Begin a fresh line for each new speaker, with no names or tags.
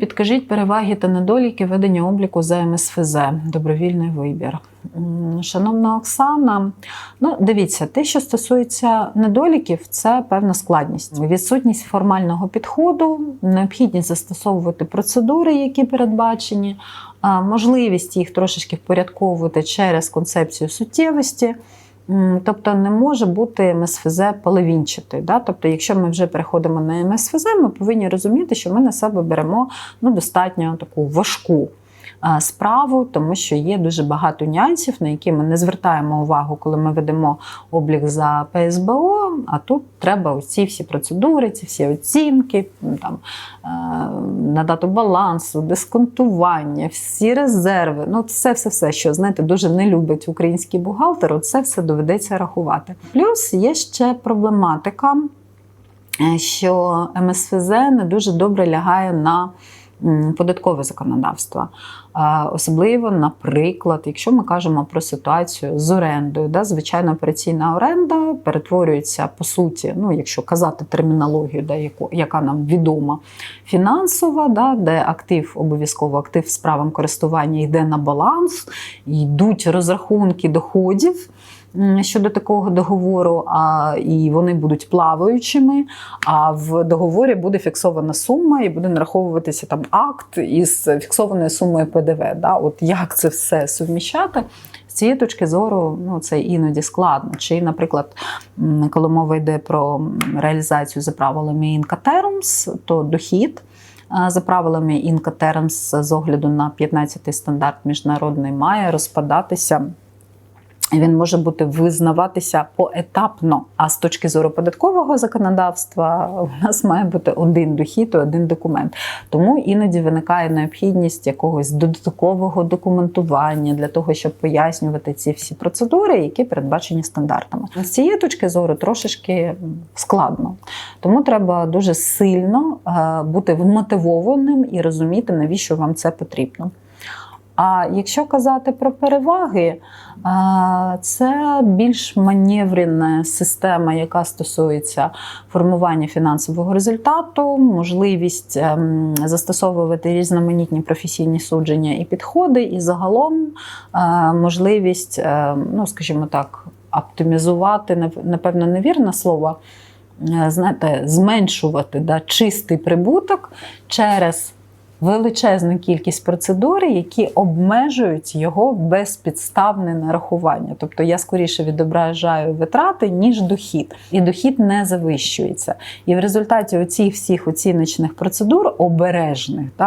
Підкажіть переваги та недоліки ведення обліку за МСФЗ, добровільний вибір. Шановна Оксана, ну дивіться, те, що стосується недоліків, це певна складність. Відсутність формального підходу, необхідність застосовувати процедури, які передбачені, можливість їх трошечки впорядковувати через концепцію суттєвості. Тобто не може бути МСФЗ половінчатий. Да? Тобто, якщо ми вже переходимо на МСФЗ, ми повинні розуміти, що ми на себе беремо ну, достатньо таку важку справу, тому що є дуже багато нюансів, на які ми не звертаємо увагу, коли ми ведемо облік за ПСБО. А тут треба ці всі процедури, ці всі оцінки, там, е, на дату балансу, дисконтування, всі резерви. Ну, це все, все, що знаєте, дуже не любить український бухгалтер. от Це все доведеться рахувати. Плюс є ще проблематика, е, що МСФЗ не дуже добре лягає на податкове законодавство. Особливо, наприклад, якщо ми кажемо про ситуацію з орендою, да, звичайна операційна оренда перетворюється по суті, ну якщо казати термінологію, да, яку, яка нам відома, фінансова, да, де актив, обов'язково актив з правом користування йде на баланс, йдуть розрахунки доходів. Щодо такого договору, а і вони будуть плаваючими. А в договорі буде фіксована сума, і буде нараховуватися там акт із фіксованою сумою ПДВ. Да? От як це все суміщати? З цієї точки зору, ну це іноді складно. Чи, наприклад, коли мова йде про реалізацію за правилами Incoterms, то дохід. За правилами Incoterms з огляду на 15-й стандарт міжнародний має розпадатися він може бути визнаватися поетапно. А з точки зору податкового законодавства у нас має бути один дохід, і один документ. Тому іноді виникає необхідність якогось додаткового документування для того, щоб пояснювати ці всі процедури, які передбачені стандартами. З цієї точки зору трошечки складно. Тому треба дуже сильно е, бути вмотивованим і розуміти, навіщо вам це потрібно. А якщо казати про переваги, це більш маневрена система, яка стосується формування фінансового результату, можливість ем, застосовувати різноманітні професійні судження і підходи, і загалом е, можливість, е, ну скажімо так, оптимізувати, напевно, невірне слово. е, Знаєте, зменшувати да, чистий прибуток через величезну кількість процедур, які обмежують його безпідставне нарахування. Тобто я скоріше відображаю витрати, ніж дохід. І дохід не завищується. І в результаті оцих всіх оціночних процедур обережних, та,